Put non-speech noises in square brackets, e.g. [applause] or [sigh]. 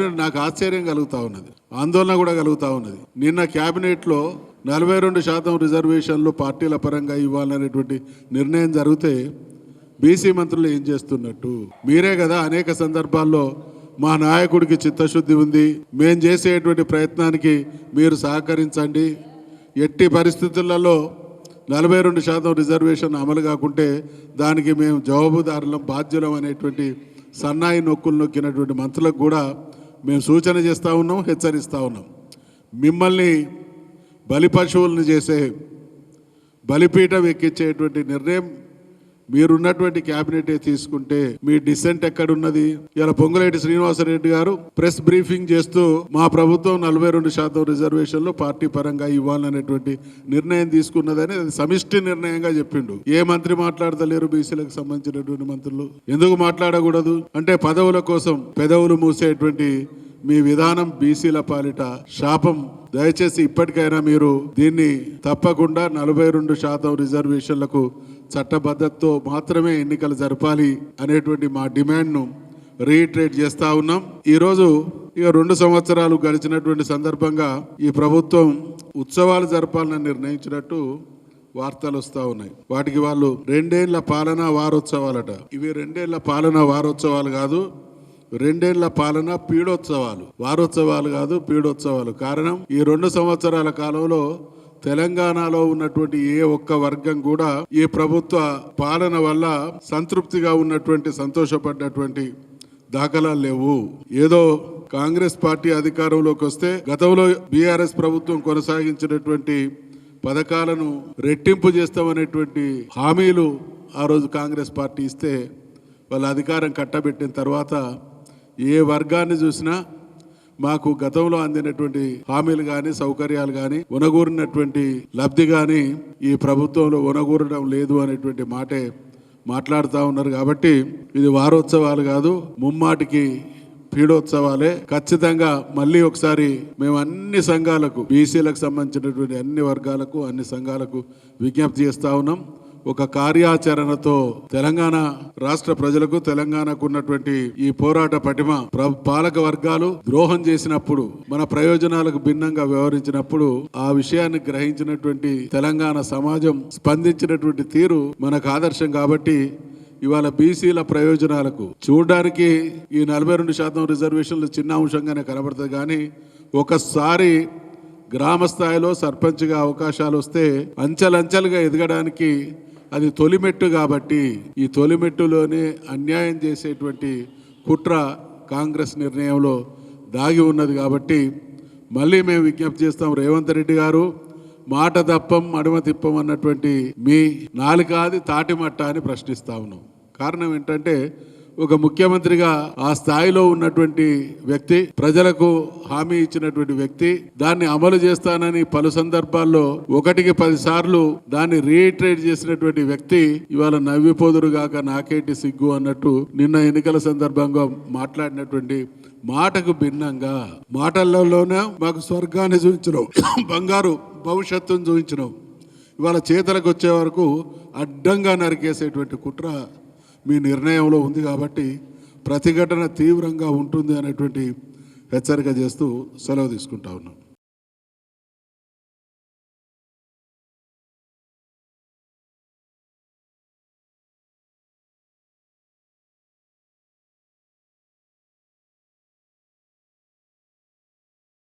Cabinet నాకు ఆశ్చర్యం కలుగుతూ ఉన్నది. ఆందోళన కూడా కలుగుతూ ఉన్నది. నిన్న క్యాబినెట్లో నలభై రెండు శాతం రిజర్వేషన్లు పార్టీల పరంగా ఇవ్వాలనేటువంటి నిర్ణయం జరిగితే బీసీ మంత్రులు ఏం చేస్తున్నట్టు? మీరే కదా అనేక సందర్భాల్లో మా నాయకుడికి చిత్తశుద్ధి ఉంది. మేం చేసేటువంటి ప్రయత్నానికి మీరు సహకరించండి. ఎట్టి పరిస్థితులలో నలభై రెండు శాతం రిజర్వేషన్ అమలు కాకుంటే దానికి మేము జవాబుదారులం బాధ్యులం అనేటువంటి సన్నాయి నొక్కులు నొక్కినటువంటి మంత్రులకు కూడా మేము సూచన చేస్తూ ఉన్నాం హెచ్చరిస్తూ ఉన్నాం. మిమ్మల్ని బలి పశువులను చేసే బలిపీఠం ఎక్కించేటువంటి నిర్ణయం మీరున్నటువంటి క్యాబినెటే తీసుకుంటే మీ డిసెంట్ ఎక్కడున్నది? ఇలా పొంగులేటి శ్రీనివాసరెడ్డి గారు ప్రెస్ బ్రీఫింగ్ చేస్తూ మా ప్రభుత్వం నలభై రెండు శాతం రిజర్వేషన్లు పార్టీ పరంగా ఇవ్వాలనేటువంటి నిర్ణయం తీసుకున్నదని సమిష్టి నిర్ణయంగా చెప్పిండు. ఏ మంత్రి మాట్లాడతలేరు బీసీలకు సంబంధించినటువంటి మంత్రులు? ఎందుకు మాట్లాడకూడదు? అంటే పదవుల కోసం పెదవులు మూసేటువంటి మీ విధానం బీసీల పాలిట శాపం. దయచేసి ఇప్పటికైనా మీరు దీన్ని తప్పకుండా నలభై రెండు శాతం రిజర్వేషన్లకు చట్టబద్ధతతో మాత్రమే ఎన్నికలు జరపాలి అనేటువంటి మా డిమాండ్ను రీట్రేట్ చేస్తా ఉన్నాం. ఈరోజు ఇక రెండు సంవత్సరాలు గడిచినటువంటి సందర్భంగా ఈ ప్రభుత్వం ఉత్సవాలు జరపాలని నిర్ణయించినట్టు వార్తలు వస్తూ ఉన్నాయి. వాటికి వాళ్ళు రెండేళ్ళ పాలన వారోత్సవాలట. ఇవి రెండేళ్ళ పాలన వారోత్సవాలు కాదు రెండేళ్ళ పాలన పీడోత్సవాలు. వారోత్సవాలు కాదు పీడోత్సవాలు. కారణం ఈ రెండు సంవత్సరాల కాలంలో తెలంగాణలో ఉన్నటువంటి ఏ ఒక్క వర్గం కూడా ఈ ప్రభుత్వ పాలన వల్ల సంతృప్తిగా ఉన్నటువంటి సంతోషపడ్డటువంటి దాఖలాలు లేవు. ఏదో కాంగ్రెస్ పార్టీ అధికారంలోకి వస్తే గతంలో బీఆర్ఎస్ ప్రభుత్వం కొనసాగించినటువంటి పథకాలను రెట్టింపు చేస్తామనేటువంటి హామీలు ఆ రోజు కాంగ్రెస్ పార్టీ ఇస్తే వాళ్ళ అధికారం కట్టబెట్టిన తర్వాత ఏ వర్గాన్ని చూసినా మాకు గతంలో అందినటువంటి హామీలు కానీ సౌకర్యాలు కానీ ఉనగూరినటువంటి లబ్ధి కానీ ఈ ప్రభుత్వంలో ఉనగూరడం లేదు అనేటువంటి మాటే మాట్లాడుతూ ఉన్నారు కాబట్టి ఇది వారోత్సవాలు కాదు ముమ్మాటికి పీడోత్సవాలే. ఖచ్చితంగా మళ్ళీ ఒకసారి మేము అన్ని సంఘాలకు బీసీలకు సంబంధించినటువంటి అన్ని వర్గాలకు అన్ని సంఘాలకు విజ్ఞప్తి చేస్తా ఉన్నాం. ఒక కార్యాచరణతో తెలంగాణ రాష్ట్ర ప్రజలకు తెలంగాణకు ఉన్నటువంటి ఈ పోరాట పటిమ పాలక వర్గాలు ద్రోహం చేసినప్పుడు మన ప్రయోజనాలకు భిన్నంగా వ్యవహరించినప్పుడు ఆ విషయాన్ని గ్రహించినటువంటి తెలంగాణ సమాజం స్పందించినటువంటి తీరు మనకు ఆదర్శం కాబట్టి ఇవాళ బీసీల ప్రయోజనాలకు చూడడానికి ఈ నలభై రెండు శాతం రిజర్వేషన్లు చిన్న అంశంగానే కనబడుతుంది కానీ ఒకసారి గ్రామ స్థాయిలో సర్పంచ్గా అవకాశాలు వస్తే అంచెలంచెలుగా ఎదగడానికి అది తొలిమెట్టు కాబట్టి ఈ తొలిమెట్టులోనే అన్యాయం చేసేటువంటి కుట్ర కాంగ్రెస్ నిర్ణయంలో దాగి ఉన్నది కాబట్టి మళ్ళీ మేము విజ్ఞప్తి చేస్తాం రేవంత్ రెడ్డి గారు మాట తప్పం అడమ తిప్పం అన్నటువంటి మీ నాలుకాది తాటిమట్ట అని ప్రశ్నిస్తా ఉన్నాం. కారణం ఏంటంటే ఒక ముఖ్యమంత్రిగా ఆ స్థాయిలో ఉన్నటువంటి వ్యక్తి ప్రజలకు హామీ ఇచ్చినటువంటి వ్యక్తి దాన్ని అమలు చేస్తానని పలు సందర్భాల్లో ఒకటికి పది సార్లు దాన్ని రీట్రేట్ చేసినటువంటి వ్యక్తి ఇవాళ నవ్విపోదురుగాక నాకేటి సిగ్గు అన్నట్టు నిన్న ఎన్నికల సందర్భంగా మాట్లాడినటువంటి మాటకు భిన్నంగా మాటలలోనే మాకు స్వర్గాన్ని చూపించడం [coughs] బంగారు భవిష్యత్తును చూపించడం ఇవాళ చేతలకు వచ్చే వరకు అడ్డంగా నరికేసేటువంటి కుట్ర మీ నిర్ణయంలో ఉంది కాబట్టి ప్రతిఘటన తీవ్రంగా ఉంటుంది అనేటువంటి హెచ్చరిక చేస్తూ సెలవు తీసుకుంటా ఉన్నాం.